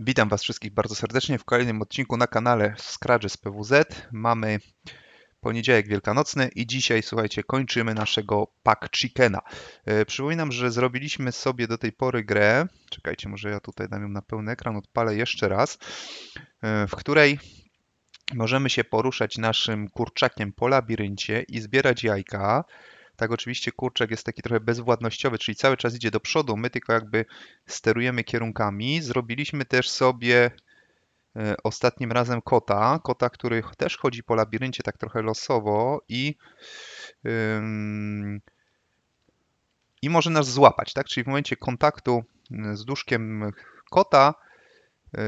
Witam Was wszystkich bardzo serdecznie w kolejnym odcinku na kanale Scratch z PWZ. Mamy poniedziałek wielkanocny i dzisiaj, słuchajcie, kończymy naszego Pack Chickena. E, Przypominam, że zrobiliśmy sobie do tej pory grę, czekajcie, może ja tutaj dam ją na pełny ekran, odpalę jeszcze raz, e, w której możemy się poruszać naszym kurczakiem po labiryncie i zbierać jajka. Tak, oczywiście kurczak jest taki trochę bezwładnościowy, czyli cały czas idzie do przodu, my tylko jakby sterujemy kierunkami. Zrobiliśmy też sobie e, ostatnim razem kota, kota, który też chodzi po labiryncie tak trochę losowo i i może nas złapać, tak? Czyli w momencie kontaktu mm, z duszkiem kota E,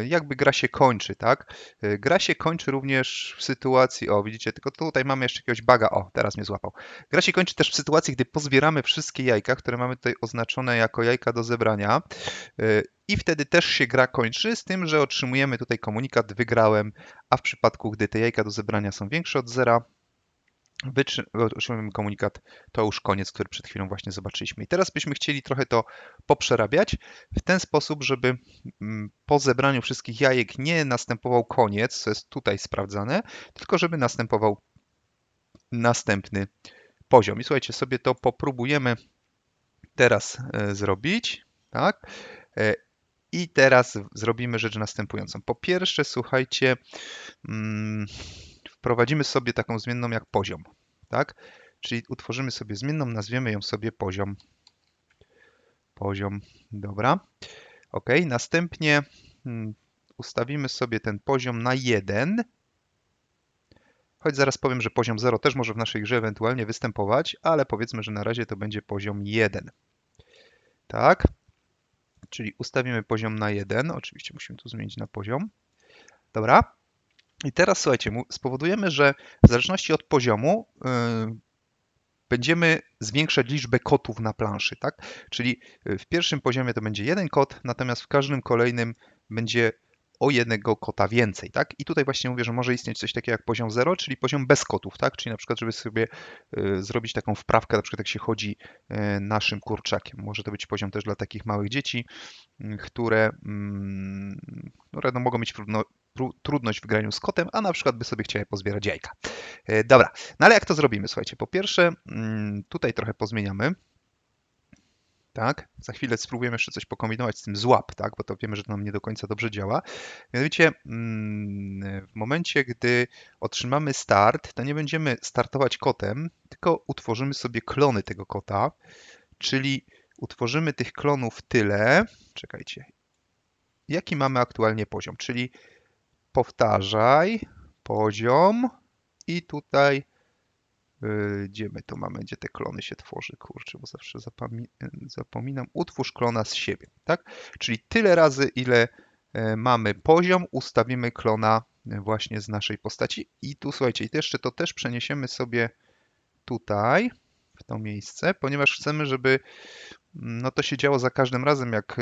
jakby gra się kończy, tak? E, gra się kończy również w sytuacji, o widzicie, tylko tutaj mamy jeszcze jakiegoś baga, o teraz mnie złapał. Gra się kończy też w sytuacji, gdy pozbieramy wszystkie jajka, które mamy tutaj oznaczone jako jajka do zebrania e, i wtedy też się gra kończy, z tym, że otrzymujemy tutaj komunikat wygrałem, a w przypadku, gdy te jajka do zebrania są większe od zera, otrzymujemy komunikat, to już koniec, który przed chwilą właśnie zobaczyliśmy. I teraz byśmy chcieli trochę to poprzerabiać w ten sposób, żeby mm, po zebraniu wszystkich jajek nie następował koniec, co jest tutaj sprawdzane, tylko żeby następował następny poziom. I słuchajcie, sobie to popróbujemy teraz e, zrobić, tak? E, I teraz zrobimy rzecz następującą. Po pierwsze, słuchajcie, mm, wprowadzimy sobie taką zmienną jak poziom, tak? Czyli utworzymy sobie zmienną, nazwiemy ją sobie poziom. Poziom, dobra. OK, następnie hmm, ustawimy sobie ten poziom na 1. Choć zaraz powiem, że poziom 0 też może w naszej grze ewentualnie występować, ale powiedzmy, że na razie to będzie poziom 1. Tak? Czyli ustawimy poziom na 1. Oczywiście musimy tu zmienić na poziom. Dobra. I teraz słuchajcie, spowodujemy, że w zależności od poziomu yy, będziemy zwiększać liczbę kotów na planszy, tak? Czyli y, w pierwszym poziomie to będzie jeden kot, natomiast w każdym kolejnym będzie o jednego kota więcej, tak? I tutaj właśnie mówię, że może istnieć coś takiego jak poziom 0, czyli poziom bez kotów, tak? Czyli na przykład, żeby sobie y, zrobić taką wprawkę, na przykład jak się chodzi y, naszym kurczakiem. Może to być poziom też dla takich małych dzieci, y, które, mm, które no, mogą mieć trudność w graniu z kotem, a na przykład by sobie chciały pozbierać jajka. E, dobra, no ale jak to zrobimy? Słuchajcie, po pierwsze mm, tutaj trochę pozmieniamy tak? Za chwilę spróbujemy jeszcze coś pokombinować z tym złap, tak? Bo to wiemy, że to nam nie do końca dobrze działa. Mianowicie mm, w momencie, gdy otrzymamy start, to nie będziemy startować kotem, tylko utworzymy sobie klony tego kota, czyli utworzymy tych klonów tyle, czekajcie, jaki mamy aktualnie poziom, czyli powtarzaj poziom i tutaj Yy, gdzie my to mamy, gdzie te klony się tworzy, kurczę, bo zawsze zapominam. Utwórz klona z siebie, tak? Czyli tyle razy, ile e, mamy poziom, ustawimy klona właśnie z naszej postaci. I tu słuchajcie, jeszcze to też przeniesiemy sobie tutaj, to miejsce, ponieważ chcemy, żeby no to się działo za każdym razem, jak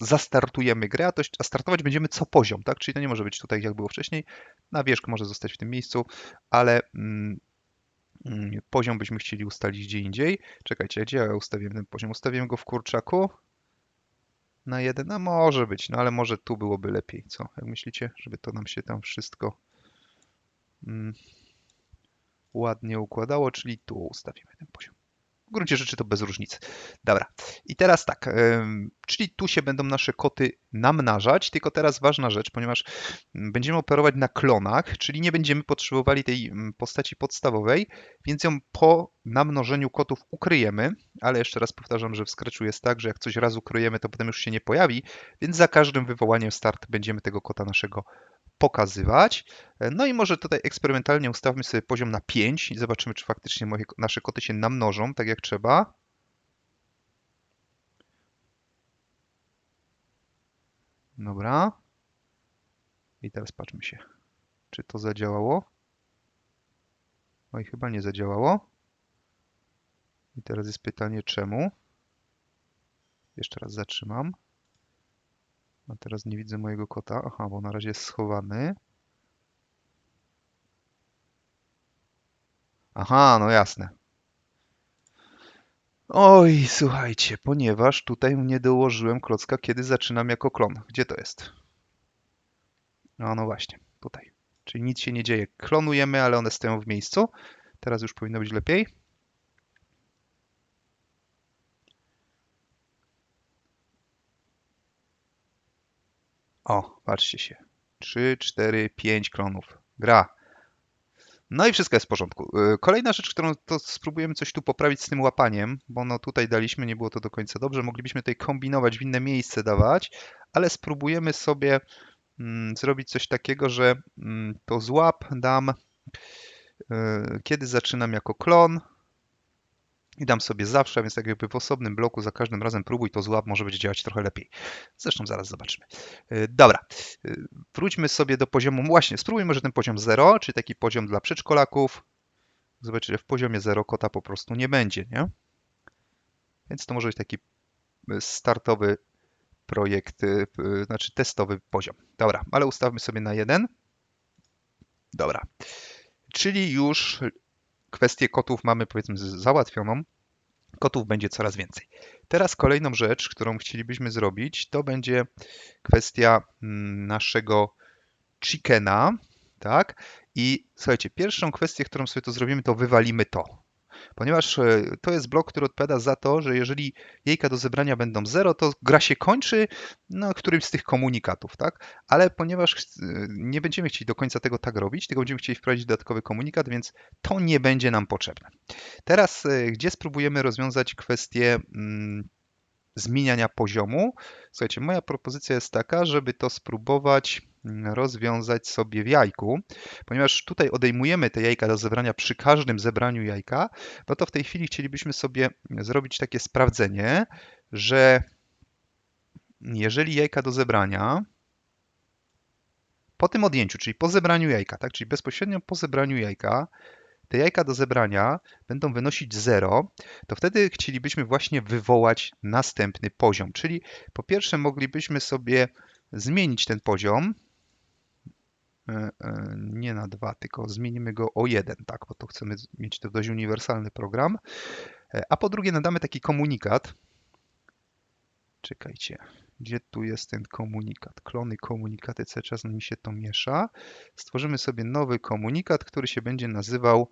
zastartujemy grę, a, to, a startować będziemy co poziom, tak? Czyli to nie może być tutaj, jak było wcześniej. Na wierzch może zostać w tym miejscu, ale mm, Mm, poziom byśmy chcieli ustalić gdzie indziej. Czekajcie, gdzie ja ustawiłem ten poziom? Ustawiłem go w kurczaku na jeden, a może być, no ale może tu byłoby lepiej, co? Jak myślicie, żeby to nam się tam wszystko mm, ładnie układało, czyli tu ustawimy ten poziom. W gruncie rzeczy to bez różnicy. Dobra, i teraz tak, czyli tu się będą nasze koty namnażać, tylko teraz ważna rzecz, ponieważ będziemy operować na klonach, czyli nie będziemy potrzebowali tej postaci podstawowej, więc ją po namnożeniu kotów ukryjemy, ale jeszcze raz powtarzam, że w Scratchu jest tak, że jak coś raz ukryjemy, to potem już się nie pojawi, więc za każdym wywołaniem start będziemy tego kota naszego pokazywać. No i może tutaj eksperymentalnie ustawmy sobie poziom na 5 i zobaczymy, czy faktycznie moje, nasze koty się namnożą tak jak trzeba. Dobra. I teraz patrzmy się, czy to zadziałało. Oj, chyba nie zadziałało. I teraz jest pytanie, czemu? Jeszcze raz zatrzymam. A teraz nie widzę mojego kota. Aha, bo na razie jest schowany. Aha, no jasne. Oj, słuchajcie, ponieważ tutaj nie dołożyłem klocka, kiedy zaczynam jako klon. Gdzie to jest? No, no właśnie, tutaj. Czyli nic się nie dzieje. Klonujemy, ale one stoją w miejscu. Teraz już powinno być lepiej. O, patrzcie się. 3, 4, 5 klonów. Gra. No i wszystko jest w porządku. Y, Kolejna rzecz, którą to spróbujemy coś tu poprawić z tym łapaniem, bo no tutaj daliśmy, nie było to do końca dobrze. Moglibyśmy tutaj kombinować, w inne miejsce dawać, ale spróbujemy sobie mm, zrobić coś takiego, że mm, to złap dam, y, kiedy zaczynam jako klon, i dam sobie zawsze, więc tak jakby w osobnym bloku za każdym razem próbuj to złap, może będzie działać trochę lepiej. Zresztą zaraz zobaczymy. Y, Dobra, y, wróćmy sobie do poziomu, właśnie spróbujmy może ten poziom 0, czyli taki poziom dla przedszkolaków. Zobaczycie, w poziomie 0 kota po prostu nie będzie, nie? Więc to może być taki y, startowy projekt, znaczy testowy poziom. Dobra, ale ustawmy sobie na 1. Dobra, czyli już kwestię kotów mamy powiedzmy załatwioną. Kotów będzie coraz więcej. Teraz kolejną rzecz, którą chcielibyśmy zrobić, to będzie kwestia mm, naszego chickena, tak? I słuchajcie, pierwszą kwestię, którą sobie to zrobimy, to wywalimy to. Ponieważ e, to jest blok, który odpowiada za to, że jeżeli jajka do zebrania będą 0, to gra się kończy no, którymś z tych komunikatów, tak? Ale ponieważ chc- nie będziemy chcieli do końca tego tak robić, tylko będziemy chcieli wprowadzić dodatkowy komunikat, więc to nie będzie nam potrzebne. Teraz, e, gdzie spróbujemy rozwiązać kwestię mm, zmieniania poziomu? Słuchajcie, moja propozycja jest taka, żeby to spróbować rozwiązać sobie w jajku, ponieważ tutaj odejmujemy te jajka do zebrania przy każdym zebraniu jajka, no to w tej chwili chcielibyśmy sobie zrobić takie sprawdzenie, że jeżeli jajka do zebrania po tym odjęciu, czyli po zebraniu jajka, tak, czyli bezpośrednio po zebraniu jajka, te jajka do zebrania będą wynosić 0, to wtedy chcielibyśmy właśnie wywołać następny poziom. Czyli po pierwsze moglibyśmy sobie zmienić ten poziom, nie na 2, tylko zmienimy go o 1, tak, bo to chcemy mieć to dość uniwersalny program. E, A po drugie nadamy taki komunikat. Czekajcie, gdzie tu jest ten komunikat? Klony, komunikaty, cały czas mi się to miesza. Stworzymy sobie nowy komunikat, który się będzie nazywał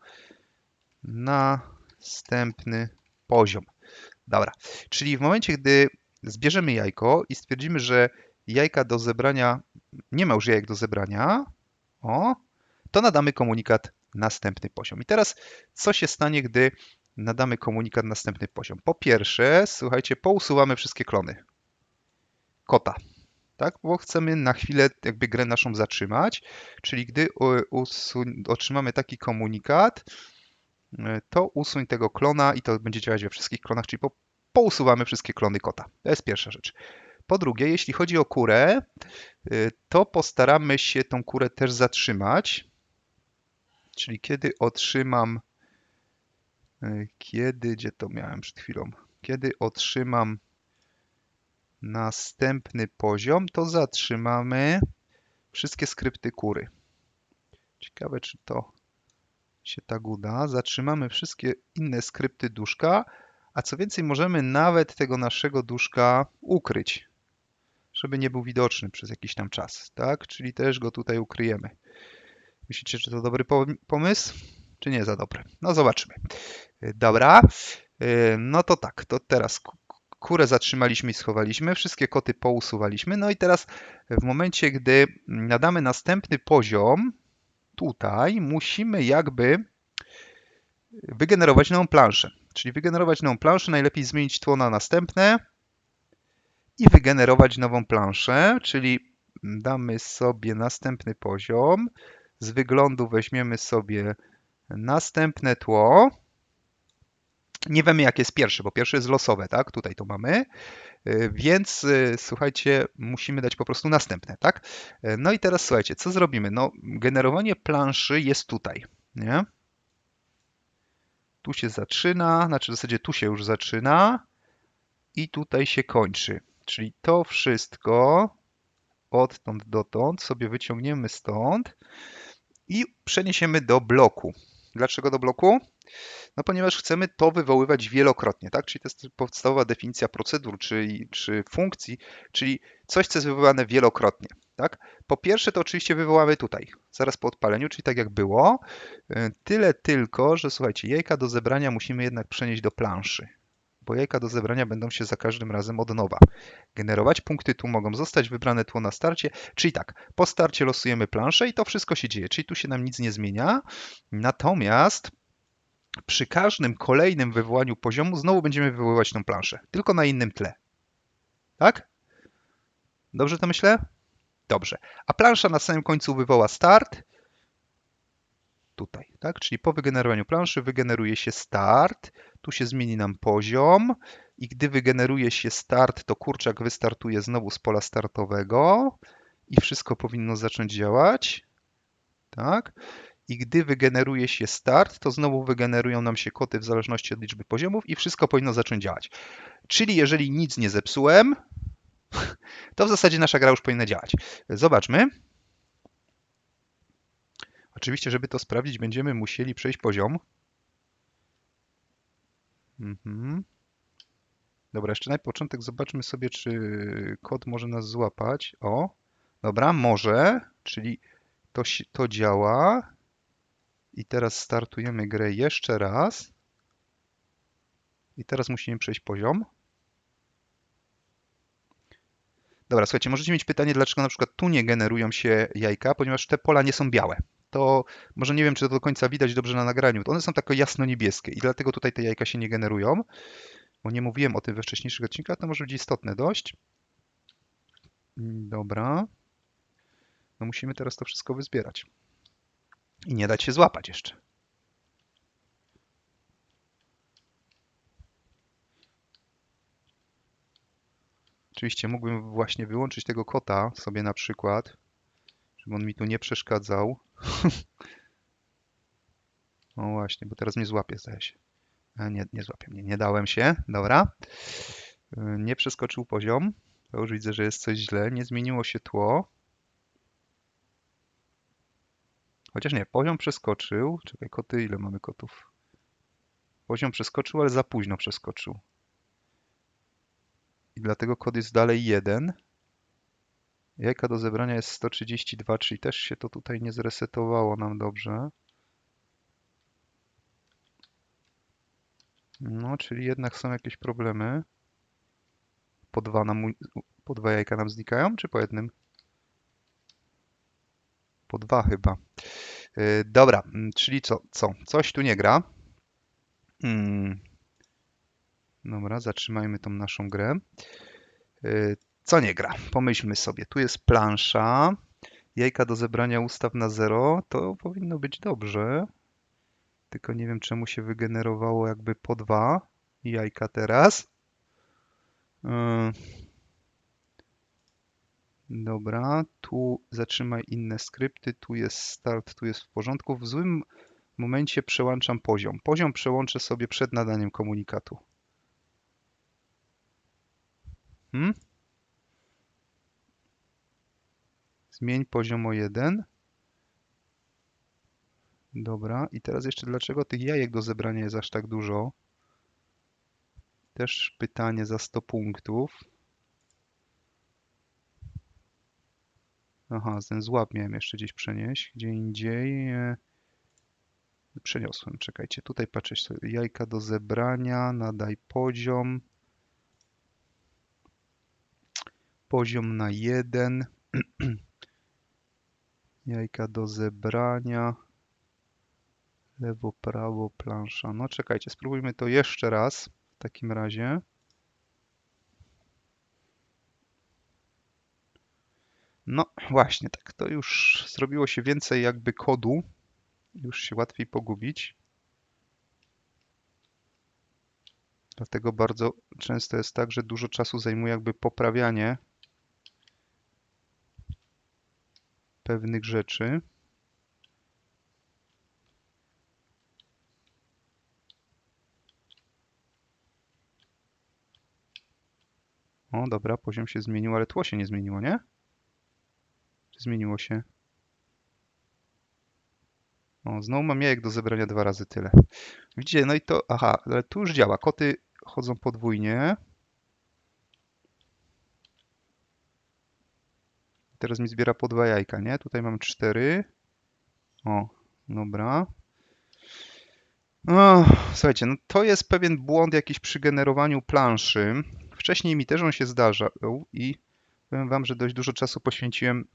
następny poziom. Dobra, czyli w momencie, gdy zbierzemy jajko i stwierdzimy, że jajka do zebrania, nie ma już jajek do zebrania, o, to nadamy komunikat następny poziom. I teraz co się stanie, gdy nadamy komunikat następny poziom? Po pierwsze, słuchajcie, pousuwamy wszystkie klony kota, tak? Bo chcemy na chwilę jakby grę naszą zatrzymać, czyli gdy otrzymamy taki komunikat, to usuń tego klona i to będzie działać we wszystkich klonach, czyli po, pousuwamy wszystkie klony kota. To jest pierwsza rzecz. Po drugie, jeśli chodzi o kurę, y, to postaramy się tą kurę też zatrzymać, czyli kiedy otrzymam, y, kiedy, gdzie to miałem przed chwilą, kiedy otrzymam następny poziom, to zatrzymamy wszystkie skrypty kury. Ciekawe, czy to się tak uda. Zatrzymamy wszystkie inne skrypty duszka, a co więcej, możemy nawet tego naszego duszka ukryć, żeby nie był widoczny przez jakiś tam czas, tak? Czyli też go tutaj ukryjemy. Myślicie, czy to dobry pom- pomysł, czy nie za dobry? No zobaczymy. Y, Dobra, Y, no to tak, to teraz ku- kurę zatrzymaliśmy i schowaliśmy, wszystkie koty pousuwaliśmy, no i teraz w momencie, gdy nadamy następny poziom, tutaj musimy jakby wygenerować nową planszę. Czyli wygenerować nową planszę, najlepiej zmienić tło na następne i wygenerować nową planszę, czyli damy sobie następny poziom. Z wyglądu weźmiemy sobie następne tło. Nie wiemy, jakie jest pierwsze, bo pierwsze jest losowe, tak? Tutaj to mamy. Y, Więc y, słuchajcie, musimy dać po prostu następne, tak? Y, No i teraz słuchajcie, co zrobimy? No, generowanie planszy jest tutaj, nie? Tu się zaczyna, znaczy w zasadzie tu się już zaczyna i tutaj się kończy. Czyli to wszystko odtąd dotąd sobie wyciągniemy stąd i przeniesiemy do bloku. Dlaczego do bloku? No ponieważ chcemy to wywoływać wielokrotnie, tak? Czyli to jest podstawowa definicja procedur czy, czy funkcji, czyli coś, co jest wywoływane wielokrotnie. tak? Po pierwsze to oczywiście wywołamy tutaj, zaraz po odpaleniu, czyli tak jak było. Tyle tylko, że słuchajcie, jajka do zebrania musimy jednak przenieść do planszy, bo jajka do zebrania będą się za każdym razem od nowa generować. Punkty tu mogą zostać wybrane tło na starcie, czyli tak, po starcie losujemy planszę i to wszystko się dzieje, czyli tu się nam nic nie zmienia. Natomiast przy każdym kolejnym wywołaniu poziomu znowu będziemy wywoływać tą planszę, tylko na innym tle. Tak? Dobrze to myślę? Dobrze. A plansza na samym końcu wywoła start. Tutaj, tak? Czyli po wygenerowaniu planszy wygeneruje się start. Tu się zmieni nam poziom. I gdy wygeneruje się start, to kurczak wystartuje znowu z pola startowego. I wszystko powinno zacząć działać. Tak? I gdy wygeneruje się start, to znowu wygenerują nam się koty w zależności od liczby poziomów i wszystko powinno zacząć działać. Czyli jeżeli nic nie zepsułem, to w zasadzie nasza gra już powinna działać. Zobaczmy. Oczywiście, żeby to sprawdzić, będziemy musieli przejść poziom. Mhm. Dobra, jeszcze na początek zobaczmy sobie, czy kod może nas złapać. O, dobra, może, czyli to, to działa. I teraz startujemy grę jeszcze raz. I teraz musimy przejść poziom. Dobra, słuchajcie, możecie mieć pytanie, dlaczego na przykład tu nie generują się jajka, ponieważ te pola nie są białe. To może nie wiem, czy to do końca widać dobrze na nagraniu. One są takie jasno-niebieskie i dlatego tutaj te jajka się nie generują. Bo nie mówiłem o tym we wcześniejszych odcinkach, to może być istotne dość. Dobra. No musimy teraz to wszystko wyzbierać. I nie dać się złapać jeszcze. Oczywiście mógłbym właśnie wyłączyć tego kota sobie na przykład, żeby on mi tu nie przeszkadzał. No właśnie, bo teraz mnie złapie, zdaje się. A nie, nie złapie mnie, nie dałem się. Dobra. Nie przeskoczył poziom. To już widzę, że jest coś źle. Nie zmieniło się tło. Chociaż nie, poziom przeskoczył. Czekaj, koty, ile mamy kotów? Poziom przeskoczył, ale za późno przeskoczył. I dlatego kod jest dalej 1. Jajka do zebrania jest 132, czyli też się to tutaj nie zresetowało nam dobrze. No, czyli jednak są jakieś problemy. Po dwa, nam, po dwa jajka nam znikają, czy po jednym? Po dwa chyba. Yy, dobra, czyli co? co? Coś tu nie gra. Hmm. Dobra, zatrzymajmy tą naszą grę. Yy, co nie gra? Pomyślmy sobie. Tu jest plansza. Jajka do zebrania ustaw na 0. To powinno być dobrze. Tylko nie wiem, czemu się wygenerowało jakby po dwa jajka teraz. Yy. Dobra, tu zatrzymaj inne skrypty, tu jest start, tu jest w porządku. W złym momencie przełączam poziom. Poziom przełączę sobie przed nadaniem komunikatu. Hmm? Zmień poziom o 1. Dobra, i teraz jeszcze dlaczego tych jajek do zebrania jest aż tak dużo? Też pytanie za 100 punktów. Aha, ten złap miałem jeszcze gdzieś przenieść. Gdzie indziej. E, przeniosłem, czekajcie. Tutaj patrzę sobie. Jajka do zebrania, nadaj poziom. Poziom na 1. Jajka do zebrania. Lewo, prawo, plansza. No czekajcie, spróbujmy to jeszcze raz w takim razie. No właśnie, tak to już zrobiło się więcej jakby kodu. Już się łatwiej pogubić. Dlatego bardzo często jest tak, że dużo czasu zajmuje jakby poprawianie pewnych rzeczy. O, dobra, poziom się zmienił, ale tło się nie zmieniło, nie? Czy zmieniło się? O, znowu mam jajek do zebrania dwa razy tyle. Widzicie, no i to, aha, ale tu już działa. Koty chodzą podwójnie. Teraz mi zbiera po dwa jajka, nie? Tutaj mam cztery. O, dobra. O, słuchajcie, no to jest pewien błąd jakiś przy generowaniu planszy. Wcześniej mi też on się zdarzał i powiem wam, że dość dużo czasu poświęciłem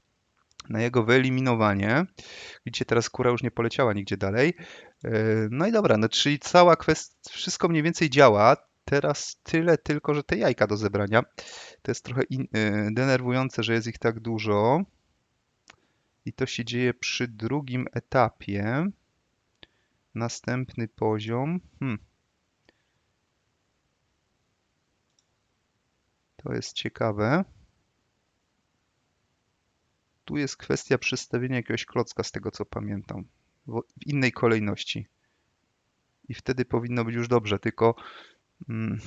na jego wyeliminowanie. Widzicie, teraz kura już nie poleciała nigdzie dalej. E, No i dobra, no czyli cała kwestia, wszystko mniej więcej działa. Teraz tyle tylko, że te jajka do zebrania. To jest trochę e, denerwujące, że jest ich tak dużo. I to się dzieje przy drugim etapie. Następny poziom. Hmm. To jest ciekawe. Tu jest kwestia przestawienia jakiegoś klocka, z tego co pamiętam, w innej kolejności. I wtedy powinno być już dobrze, tylko... Mm,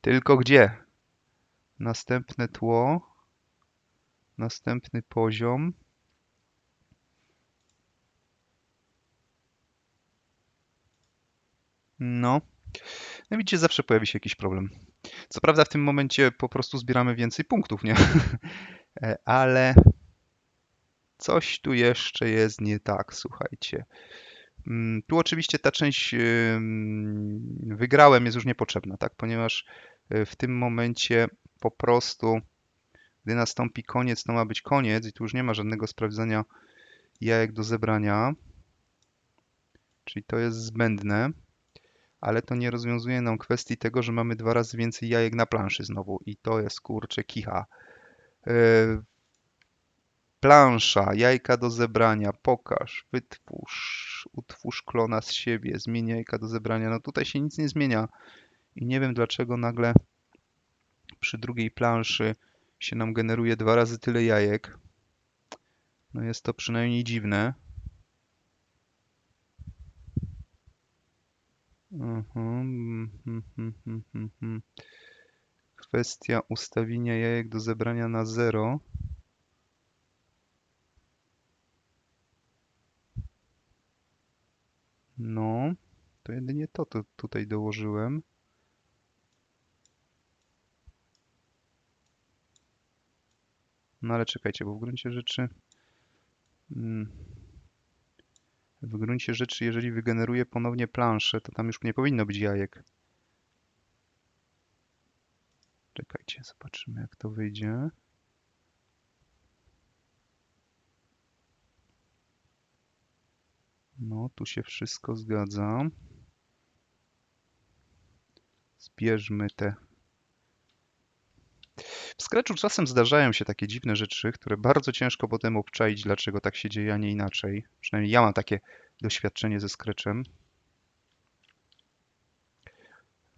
tylko gdzie? Następne tło. Następny poziom. No. No widzicie, zawsze pojawi się jakiś problem. Co prawda w tym momencie po prostu zbieramy więcej punktów, nie? E, Ale coś tu jeszcze jest nie tak, słuchajcie. Mm, Tu oczywiście ta część wygrałem jest już niepotrzebna, tak? Ponieważ y, w tym momencie po prostu, gdy nastąpi koniec, to ma być koniec i tu już nie ma żadnego sprawdzania jajek do zebrania. Czyli to jest zbędne, ale to nie rozwiązuje nam kwestii tego, że mamy dwa razy więcej jajek na planszy znowu i to jest kurczę kicha. Plansza, jajka do zebrania, pokaż, wytwórz, utwórz klona z siebie, zmień jajka do zebrania. No tutaj się nic nie zmienia i nie wiem dlaczego nagle przy drugiej planszy się nam generuje dwa razy tyle jajek. No jest to przynajmniej dziwne. Mhm, mhm, mhm. Kwestia ustawienia jajek do zebrania na zero. No, to jedynie to, to tutaj dołożyłem. No ale czekajcie, bo w gruncie rzeczy... mm, W gruncie rzeczy, jeżeli wygeneruję ponownie planszę, to tam już nie powinno być jajek. Czekajcie, zobaczymy jak to wyjdzie. No, tu się wszystko zgadza. Zbierzmy te. W Scratchu czasem zdarzają się takie dziwne rzeczy, które bardzo ciężko potem obczaić, dlaczego tak się dzieje, a nie inaczej. Przynajmniej ja mam takie doświadczenie ze Scratchem.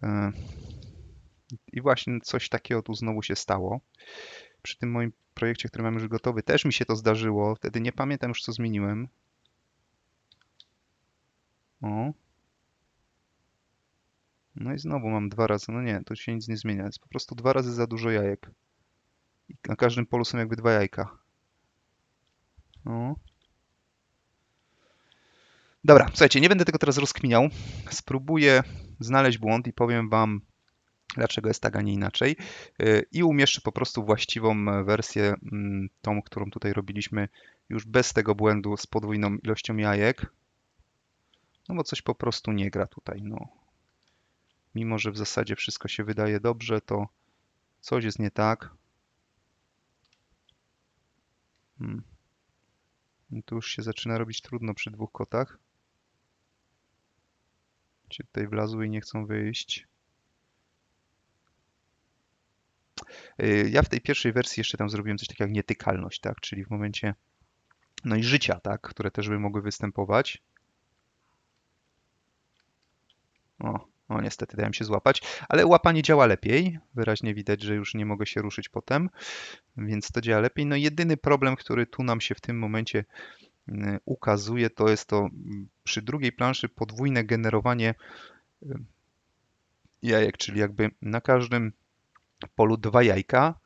E, I właśnie coś takiego tu znowu się stało. Przy tym moim projekcie, który mam już gotowy, też mi się to zdarzyło. Wtedy nie pamiętam już, co zmieniłem. O. No i znowu mam dwa razy. No nie, tu się nic nie zmienia. Jest po prostu dwa razy za dużo jajek. I na każdym polu są jakby dwa jajka. O. Dobra, słuchajcie, nie będę tego teraz rozkminiał. Spróbuję znaleźć błąd i powiem Wam, dlaczego jest tak, a nie inaczej. Yy, I umieszczę po prostu właściwą wersję, mm, tą, którą tutaj robiliśmy, już bez tego błędu z podwójną ilością jajek. No bo coś po prostu nie gra tutaj, no. Mimo, że w zasadzie wszystko się wydaje dobrze, to coś jest nie tak. Hmm. Tu już się zaczyna robić trudno przy dwóch kotach. Ci tutaj wlazły i nie chcą wyjść. Yy, Ja w tej pierwszej wersji jeszcze tam zrobiłem coś takiego jak nietykalność, tak? Czyli w momencie, no i życia, tak? Które też by mogły występować. O, o, niestety dałem się złapać, ale łapanie działa lepiej. Wyraźnie widać, że już nie mogę się ruszyć potem, więc to działa lepiej. No jedyny problem, który tu nam się w tym momencie y, ukazuje, to jest to mm, przy drugiej planszy podwójne generowanie y, jajek, czyli jakby na każdym polu dwa jajka.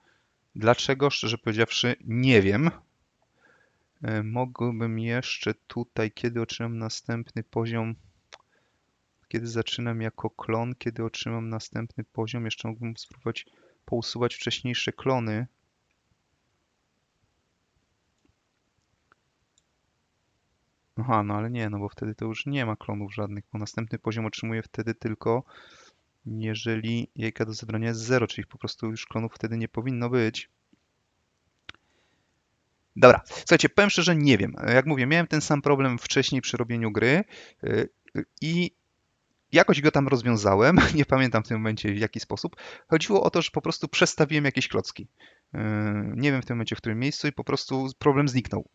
Dlaczego? Szczerze powiedziawszy, nie wiem. Y, Mógłbym jeszcze tutaj, kiedy otrzymam następny poziom kiedy zaczynam jako klon, kiedy otrzymam następny poziom, jeszcze mógłbym spróbować pousuwać wcześniejsze klony. Aha, no ale nie, no bo wtedy to już nie ma klonów żadnych, bo następny poziom otrzymuję wtedy tylko jeżeli jajka do zebrania jest 0, czyli po prostu już klonów wtedy nie powinno być. Dobra, słuchajcie, powiem szczerze, nie wiem. Jak mówię, miałem ten sam problem wcześniej przy robieniu gry y, y, i jakoś go tam rozwiązałem. Nie pamiętam w tym momencie w jaki sposób. Chodziło o to, że po prostu przestawiłem jakieś klocki. Yy, nie wiem w tym momencie w którym miejscu i po prostu problem zniknął.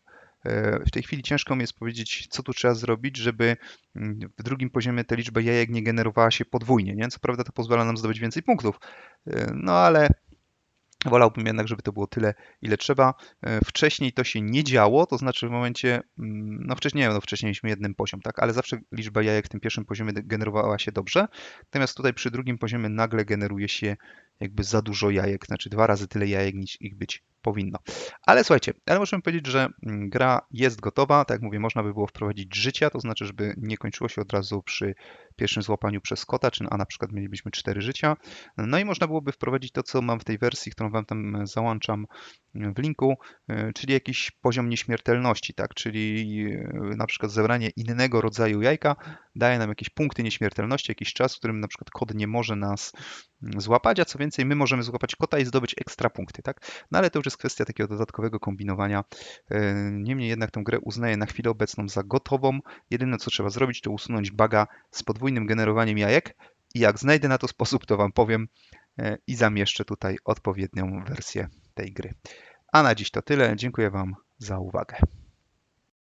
Yy, w tej chwili ciężko mi jest powiedzieć, co tu trzeba zrobić, żeby mm, w drugim poziomie ta liczba jajek nie generowała się podwójnie. Nie? Co prawda to pozwala nam zdobyć więcej punktów, no ale Wolałbym jednak, żeby to było tyle, ile trzeba. E, wcześniej to się nie działo, to znaczy w momencie, mm, no wcześniej, nie wiem, no wcześniej mieliśmy jeden poziom, tak, ale zawsze liczba jajek w tym pierwszym poziomie generowała się dobrze, natomiast tutaj przy drugim poziomie nagle generuje się jakby za dużo jajek, znaczy dwa razy tyle jajek niż ich być powinno. Ale słuchajcie, ale możemy powiedzieć, że mm, gra jest gotowa, tak jak mówię, można by było wprowadzić życia, to znaczy, żeby nie kończyło się od razu przy pierwszym złapaniu przez kota, czy a na przykład mielibyśmy cztery życia. No i można byłoby wprowadzić to, co mam w tej wersji, którą wam tam e, załączam e, w linku, e, czyli jakiś poziom nieśmiertelności, tak, czyli na przykład zebranie innego rodzaju jajka daje nam jakieś punkty nieśmiertelności, jakiś czas, w którym na przykład kod nie może nas mm, złapać, a co więcej, my możemy złapać kota i zdobyć ekstra punkty, tak? No ale to już jest kwestia takiego dodatkowego kombinowania. Niemniej jednak tę grę uznaję na chwilę obecną za gotową. Jedyne, co trzeba zrobić, to usunąć baga z podwójnym podwójnym generowaniem jajek i jak znajdę na to sposób, to Wam powiem e, i zamieszczę tutaj odpowiednią wersję tej gry. A na dziś to tyle. Dziękuję Wam za uwagę.